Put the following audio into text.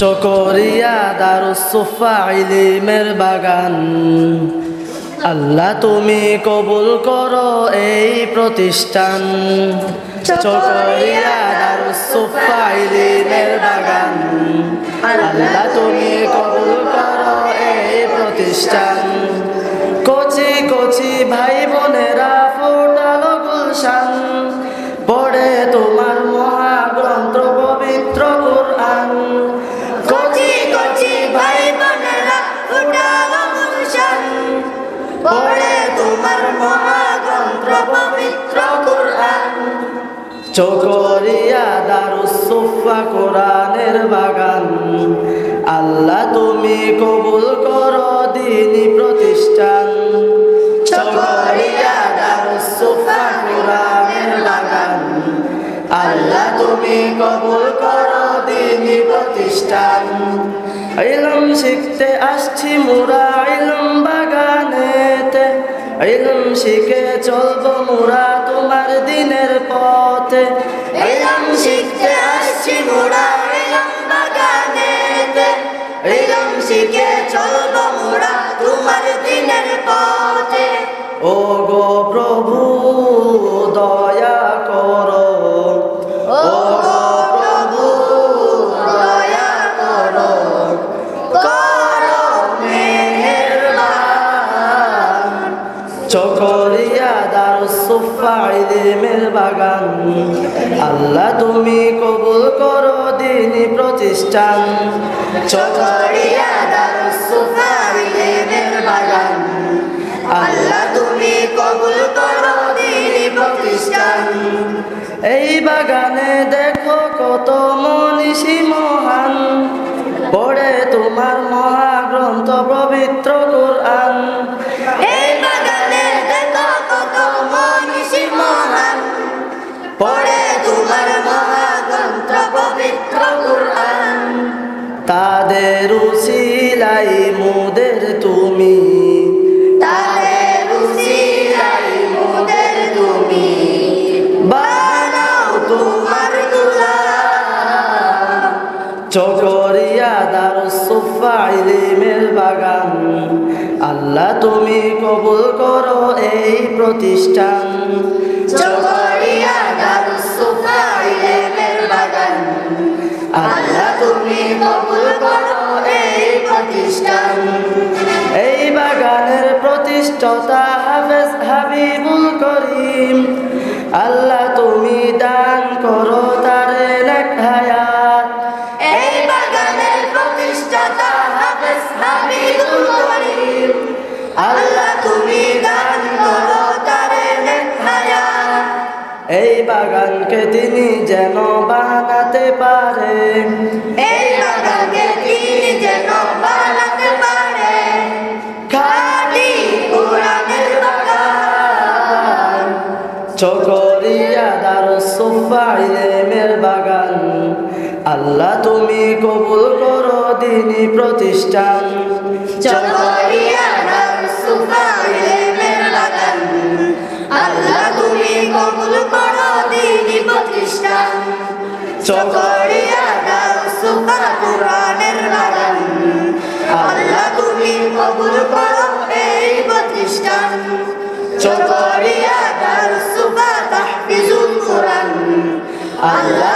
চকরিয়া দারুসোফা ইলিমের বাগান। আল্লাহ তুমি কবুল করো এই প্রতিষ্ঠান। চকরিয়া দারুসোফা ইলিমের বাগান। আল্লাহ তুমি কবুল করো এই প্রতিষ্ঠান। কচি কচি ভাই বোনেরা চকরিয়া দারুসোফা কোরআনের বাগান। আল্লাহ, তুমি কবুল করো দিনী প্রতিষ্ঠান। চকরিয়া দারুসোফা কোরআনের বাগান। আল্লাহ, তুমি কবুল করো দিনী প্রতিষ্ঠান। ইলম শিখতে আসছি মুরা ইলম বাগানেতে। ইলম শিখে চলবো মুরা তোমার পথে ইলম শিখতে আসছি মোরা ইলম বাগানেতে ইলম শিখে চলবো মোরা তোমার দিনের পথে। ও গো প্রভু দয়া করো। ও গো প্রভু দয়া করো। করো মেহেরবান। চকরিয়া আল্লাহ তুমি কবুল করো দিনী প্রতিষ্ঠান। বাগান আল্লাহ তুমি কবুল করো দিনী প্রতিষ্ঠান। এই বাগানে দেখো কত মনীষী মহান। পড়ে তোমার মহাগ্রন্থ পবিত্র চকরিয়া দারুসোফা ইলিমের বাগান। আল্লাহ তুমি কবুল করো এই প্রতিষ্ঠান। চকরিয়া দারুসুফা ইলেমের বাগান। আল্লাহ তুমি কবুল করো এই প্রতিষ্ঠান। এই বাগানের প্রতিষ্ঠাতা হাফেজ হাবিবুল করিম। আল্লাহ আল্লাহ তুমি দান করো তারে এই বাগানকে তিনি যেন বানাতে পারেন এই বাগানকে তিনি যেন বানাতে পারে। খাটি কোরআনের বাগান। চকরিয়া ইলেমের বাগান। আল্লাহ তুমি কবুল করো দিনী প্রতিষ্ঠান। চকরিয়া চকরিয়া দারুসুফা কোরআনের বাগান আল্লাহ তুমি কবুল করো এই প্রতিষ্ঠান চকরিয়া দারুসুফা তাহফিজুল কোরআন। আল্লাহ